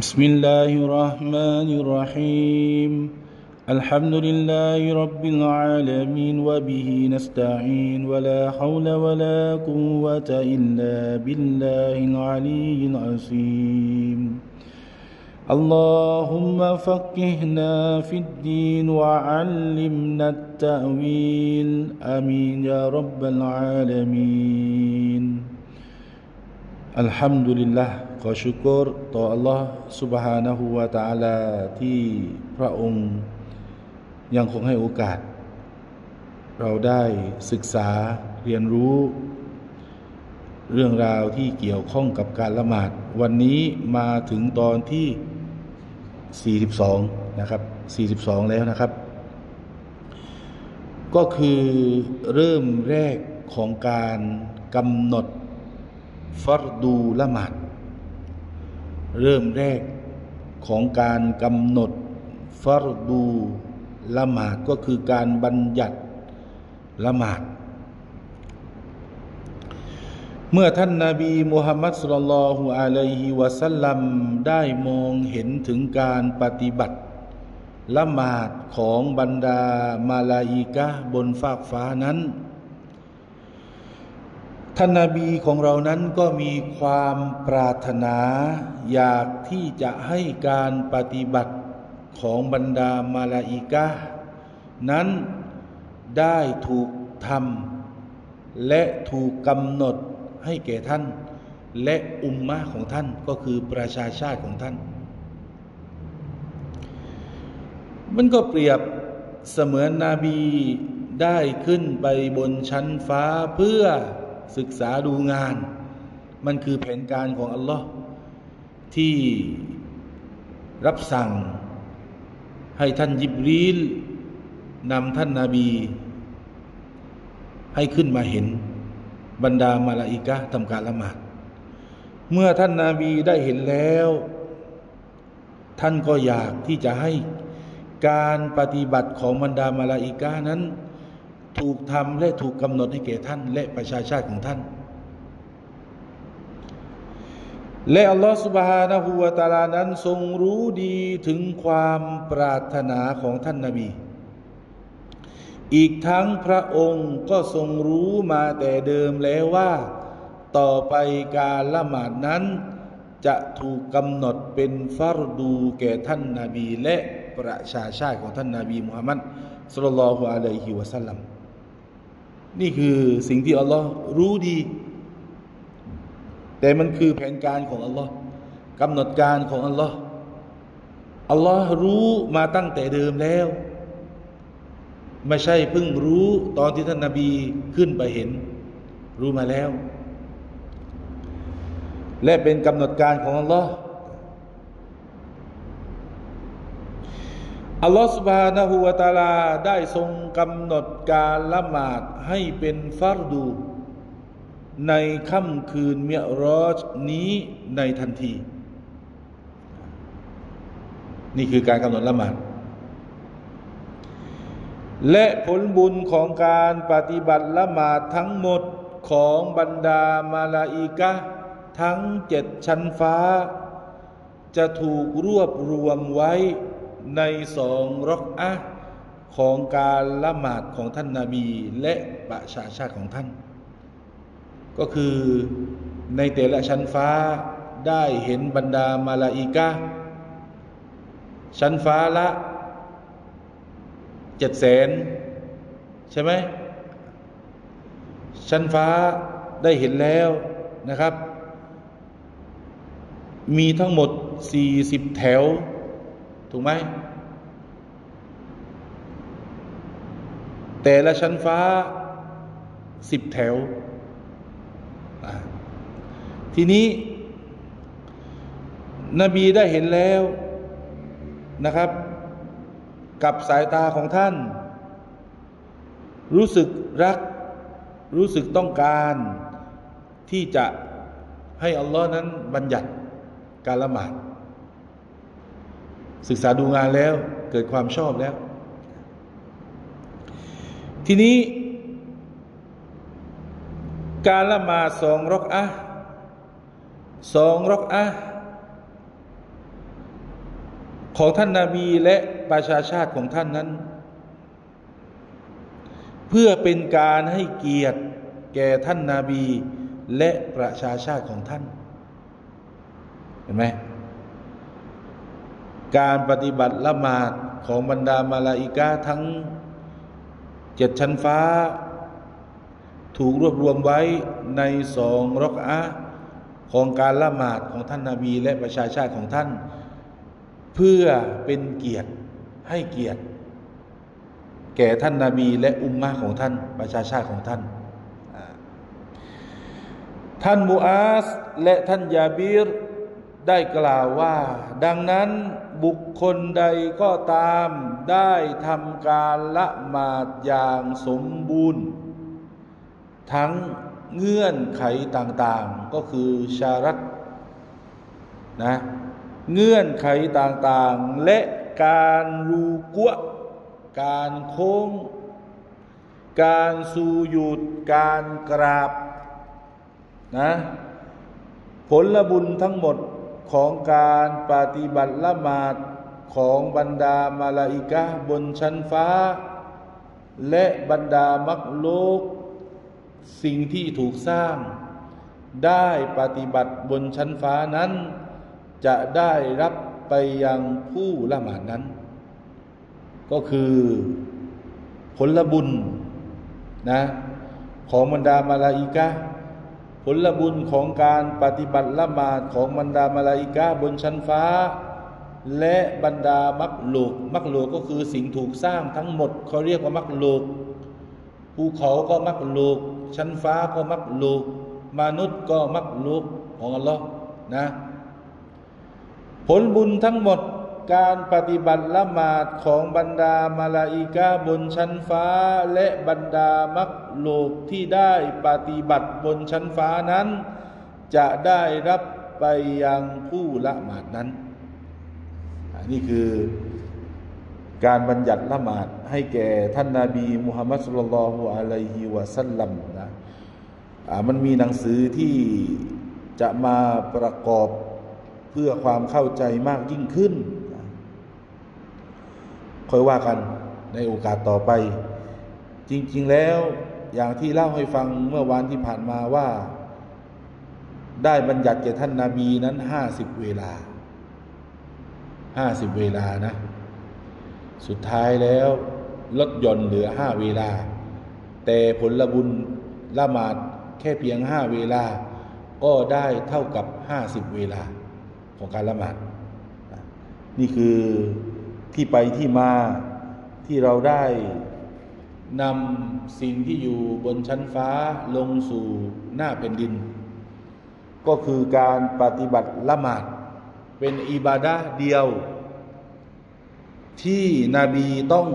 بسم الله الرحمن الرحيم. الحمد لله رب العالمين وبه نستعين ولا حول ولا قوة إلا بالله العلي العظيم. اللهم فقهنا في الدين وعلمنا التأويل. آمين يا رب العالمين. الحمد لله ขอชุกรต่อ Allah سبحانه และ تعالى ที่พระองค์ยังคงให้โอกาส เราได้ศึกษาเรียนรู้ เรื่องราวที่เกี่ยวข้องกับการละหมาด วันนี้มาถึงตอนที่ 42 นะครับ 42 แล้วนะครับ ก็คือเริ่มแรกของการกำหนด ฟัรดูละหมาดเริ่มแรกของการกำหนดฟัรดูละหมาดก็คือการบัญญัติละหมาด เมื่อท่านนาบีมุฮัมมัดสุลลัลฮุอะลัยฮิวะสัลลัมได้มองเห็นถึงการปฏิบัติ ละหมาดของบรรดามาลาอิกะบนฟากฟ้านั้น ท่านนาบีของเรานั้นก็มีความปรารถนา อยากที่จะให้การปฏิบัติของบรรดามาลาอิกะนั้นได้ถูกทำและถูกกำหนดให้แก่ท่าน และอุมมะของท่านก็คือประชาชาติของท่าน มันก็เปรียบเสมือนนาบีได้ขึ้นไปบนชั้นฟ้าเพื่อ ศึกษาดูงาน มันคือแผนการของอัลลอฮ์ที่รับสั่ง ให้ท่านยิบรีลนำท่านนาบี ให้ขึ้นมาเห็นบรรดามาลาอิกะทำการละหมาด เมื่อท่านนาบีได้เห็นแล้ว ท่านก็อยากที่จะให้การปฏิบัติของบรรดามาลาอิกะนั้น ถูกทำและถูกกำหนดให้แก่ท่าน และประชาชาติของท่าน และอัลลอฮฺสุบฮานะฮูวาตาลานั้นทรงรู้ดีถึงความปรารถนาของท่านนาบีอีกทั้งพระองค์ก็ทรงรู้มาแต่เดิมแล้วว่า ต่อไปการละหมาดนั้น จะถูกกำหนดเป็นฟารดูแก่ท่านนาบี และประชาชาติของท่านนาบีมุฮัมมัดสุลลัลฮุอะลัยฮิวะสัลลัม นี่คือสิ่งที่อัลลอฮ์รู้ดี แต่มันคือแผนการของอัลลอฮ์กำหนดการของอัลลอฮ์อัลลอฮ์รู้มาตั้งแต่เดิมแล้ว ไม่ใช่เพิ่งรู้ตอนที่ท่านนาบีขึ้นไปเห็น รู้มาแล้ว และเป็นกำหนดการของอัลลอฮ์ อัลลอฮฺสุบฮานะฮูวาตาลาได้ทรงกำหนดการละหมาดให้เป็นฟารดู ในค่ำคืนเมียรอจนี้ในทันที นี่คือการกำหนดละหมาด และผลบุญของการปฏิบัติละหมาดทั้งหมดของบรรดามาลาอิกะทั้งเจ็ดชั้นฟ้า จะถูกรวบรวมไว้ ในสองรักอะของการละหมาดของท่านนาบี และประชาชาติของท่าน ก็คือในแต่ละชั้นฟ้าได้เห็นบรรดามาลาอิกะชั้นฟ้าละเจ็ดแสนใช่ไหมชั้นฟ้าได้เห็นแล้วนะครับ มีทั้งหมดสี่สิบแถว ถูกไหมแต่ละชั้นฟ้าสิบแถว ทีนี้ นบีได้เห็นแล้วนะครับ กับสายตาของท่าน รู้สึกรัก รู้สึกต้องการ ที่จะให้อัลลอฮ์นั้นบัญญัติการละหมาด ศึกษาดูงานแล้วเกิดความชอบแล้ว ทีนี้ การละมาสองรอกอะสองรอกอะของท่านนาบีและประชาชาติของท่านนั้น เพื่อเป็นการให้เกียรติแก่ท่านนาบีและประชาชาติของท่าน เห็นไหม การปฏิบัติละหมาดของบรรดามาลาอิกาทั้งเจ็ดชั้นฟ้า ถูกรวบรวมไว้ในสองรอกอะของการละหมาดของท่านนาบีและประชาชาติของท่าน เพื่อเป็นเกียรติให้เกียรติ แก่ท่านนาบีและอุมมะของท่าน ประชาชาติของท่าน ท่านมูอาสและท่านยาบีร ได้กล่าวว่า ดังนั้นบุคคลใดก็ตามได้ทำการละหมาดอย่างสมบูรณ์ ทั้งเงื่อนไขต่างๆ ก็คือชารัตนะเงื่อนไขต่างๆ และการรูกัวการโค้ง การสูหยุดการกราบนะผลบุญทั้งหมด ของการปฏิบัติละหมาดของบรรดามาลาอิกะบนชั้นฟ้า และบรรดามักโลก สิ่งที่ถูกสร้าง ได้ปฏิบัติบนชั้นฟ้านั้น จะได้รับไปยังผู้ละหมาดนั้น ก็คือผลบุญนะของบรรดามาลาอิกะ ผลบุญของการปฏิบัติละหมาดของบรรดามาลาอิกาบนชั้นฟ้า และบรรดามักลูกมักลูกก็คือสิ่งถูกสร้างทั้งหมดเขาเรียกว่ามักลูกภูเขาก็มักลูกชั้นฟ้าก็มักลูกมนุษย์ก็มักลูกของอัลลอฮ์นะ ผลบุญทั้งหมด การปฏิบัติละหมาดของบรรดามาลาอิกาบนชั้นฟ้า และบรรดามักโลกที่ได้ปฏิบัติบนชั้นฟ้านั้น จะได้รับไปยังผู้ละหมาดนั้นอันนี้คือการบัญญัติละหมาดให้แก่ท่านนาบีมุฮัมมัดสุลลัลฮุอะลัยฮิวะสัลลัมนะมันมีหนังสือที่จะมาประกอบเพื่อความเข้าใจมากยิ่งขึ้น ค่อยว่ากันในโอกาสต่อไป จริง ๆ แล้วอย่างที่เล่าให้ฟังเมื่อวานที่ผ่านมาว่า ได้บัญญัติแก่ท่านนาบีนั้นห้าสิบเวลาห้าสิบเวลานะ สุดท้ายแล้วลดหย่อนเหลือห้าเวลา แต่ผลบุญละหมาดแค่เพียงห้าเวลา ก็ได้เท่ากับห้าสิบเวลาของการละหมาด นี่คือ ที่ไปที่มาที่เราได้นำสิ่งที่อยู่บนชั้นฟ้าลงสู่หน้าแผ่นดิน ก็คือการปฏิบัติละหมาดเป็นอิบาดะเดียว ที่นบีต้อง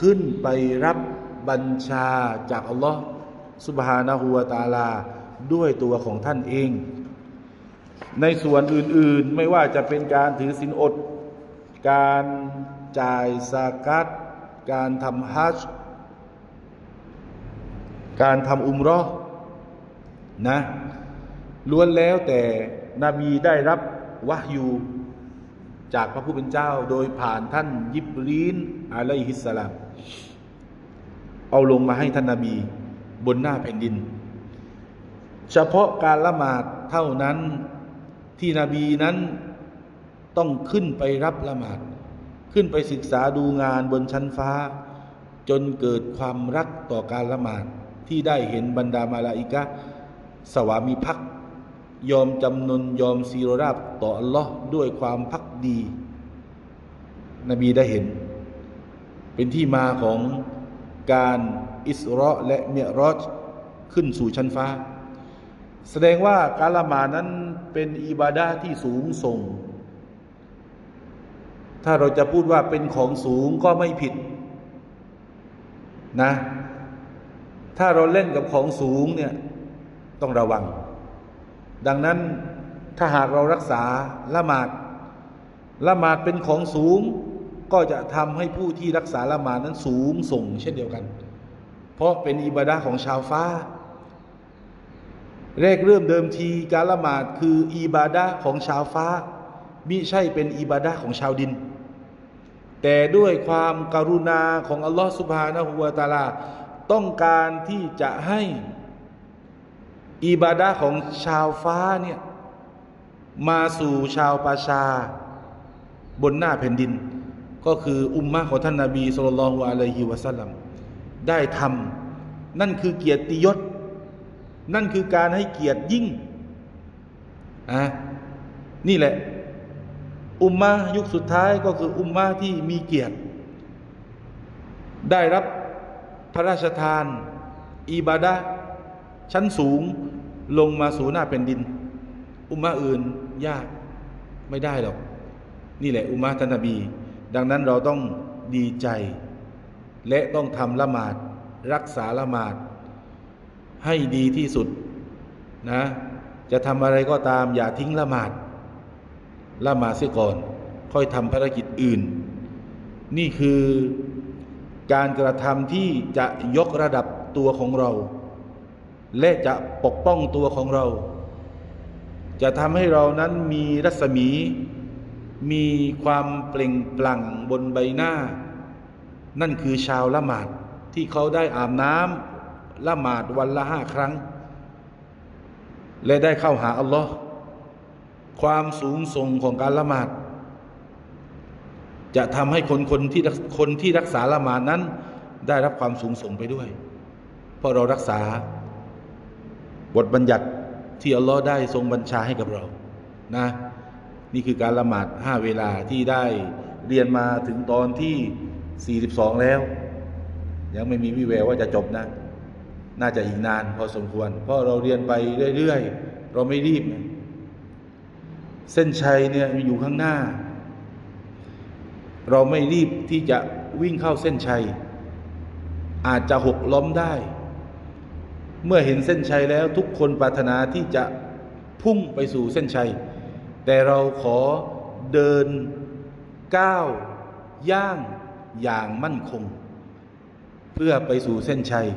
ขึ้นไปรับบัญชาจากอัลลอฮ์สุบฮานะฮูวตาลา ด้วยตัวของท่านเอง ในส่วนอื่นๆไม่ว่าจะเป็นการถือศีลอด การ จ่ายสากัดการทำฮัจการทำอุมรอนะล้วนแล้วแต่นบีได้รับวะฮยูจากพระผู้เป็นเจ้าโดยผ่านท่านยิบรีนอะลัยฮิสสลามเอาลงมาให้ท่านนาบีบนหน้าแผ่นดิน เฉพาะการละหมาดเท่านั้นที่นบีนั้นต้องขึ้นไปรับละหมาด ขึ้นไปศึกษาดูงานบนชั้นฟ้า จนเกิดความรักต่อการละหมาดที่ได้เห็นบรรดามาลาอิกะสวามีภักดิ์ยอมจำนนยอมซีโรราบต่ออัลลอฮ์ด้วยความพักดี นบีได้เห็น เป็นที่มาของการอิสราะและเมียรอจขึ้นสู่ชั้นฟ้า แสดงว่าการละหมาดนั้นเป็นอิบาดาที่สูงส่ง ถ้าเราจะพูดว่าเป็นของสูงก็ไม่ผิดนะ ถ้าเราเล่นกับของสูงเนี่ยต้องระวัง ดังนั้นถ้าหากเรารักษาละหมาดละหมาดเป็นของสูง ก็จะทำให้ผู้ที่รักษาละหมาดนั้นสูงส่ง เช่นเดียวกัน เพราะเป็นอิบาดาของชาวฟ้าแรกเริ่มเดิมทีการละหมาดคืออิบาดาของชาวฟ้ามิใช่เป็นอิบาดาของชาวดิน แต่ด้วยความการุณาของอัลลอฮฺสุบฮานะฮูวาตาลา ต้องการที่จะให้อิบาดะห์ของชาวฟ้าเนี่ยมาสู่ชาวประชา บนหน้าแผ่นดิน ก็คืออุมมะของท่านนาบีสุลต่านละฮ์อะลัยฮิวะสัลลัมได้ทำนั่นคือเกียรติยศ นั่นคือการให้เกียรติยิ่งอะนี่แหละ อุมมะยุคสุดท้ายก็คืออุมมะที่มีเกียรติ ได้รับพระราชทาน อิบาดะชั้นสูงลงมาสู่หน้าแผ่นดิน อุมมะอื่นยากไม่ได้หรอก นี่แหละอุมมะท่านนบี ดังนั้นเราต้องดีใจ และต้องทำละหมาด รักษาละหมาด ให้ดีที่สุดนะ จะทำอะไรก็ตามอย่าทิ้งละหมาด ละหมาดเสียก่อน ค่อยทำภารกิจอื่น นี่คือการกระทำที่จะยกระดับตัวของเรา และจะปกป้องตัวของเรา จะทำให้เรานั้นมีรัศมี มีความเปล่งปลั่งบนใบหน้า นั่นคือชาวละหมาดที่เขาได้อาบน้ำละหมาดวันละห้าครั้ง และได้เข้าหาอัลลอฮ์ ความสูงส่งของการละหมาด จะทำให้คนคนที่คนที่รักษาละหมาดนั้น ได้รับความสูงส่งไปด้วย เพราะเรารักษา บทบัญญัติที่อัลลอฮ์ได้ทรงบัญชาให้กับเรานะนี่คือการละหมาดห้าเวลาที่ได้เรียนมาถึงตอนที่ 42 แล้ว ยังไม่มีวิแววว่าจะจบนะ น่าจะอีกนานพอสมควร เพราะเราเรียนไปเรื่อย ๆ เราไม่รีบ เส้นชัยเนี่ยอยู่ข้างหน้า เราไม่รีบที่จะวิ่งเข้าเส้นชัย อาจจะหกล้มได้ เมื่อเห็นเส้นชัยแล้วทุกคนปรารถนาที่จะพุ่งไปสู่เส้นชัย แต่เราขอเดินก้าวย่างอย่างมั่นคง เพื่อไปสู่เส้นชัย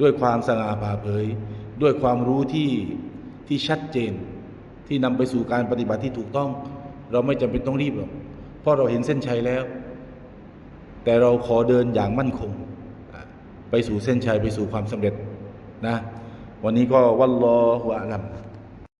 ด้วยความสง่าผ่าเผย ด้วยความรู้ที่ที่ชัดเจน ที่นำไปสู่การปฏิบัติที่ถูกต้อง เราไม่จำเป็นต้องรีบหรอกเพราะเราเห็นเส้นชัยแล้ว แต่เราขอเดินอย่างมั่นคง ไปสู่เส้นชัยไปสู่ความสำเร็จนะ วันนี้ก็วัลลอฮุอะลัม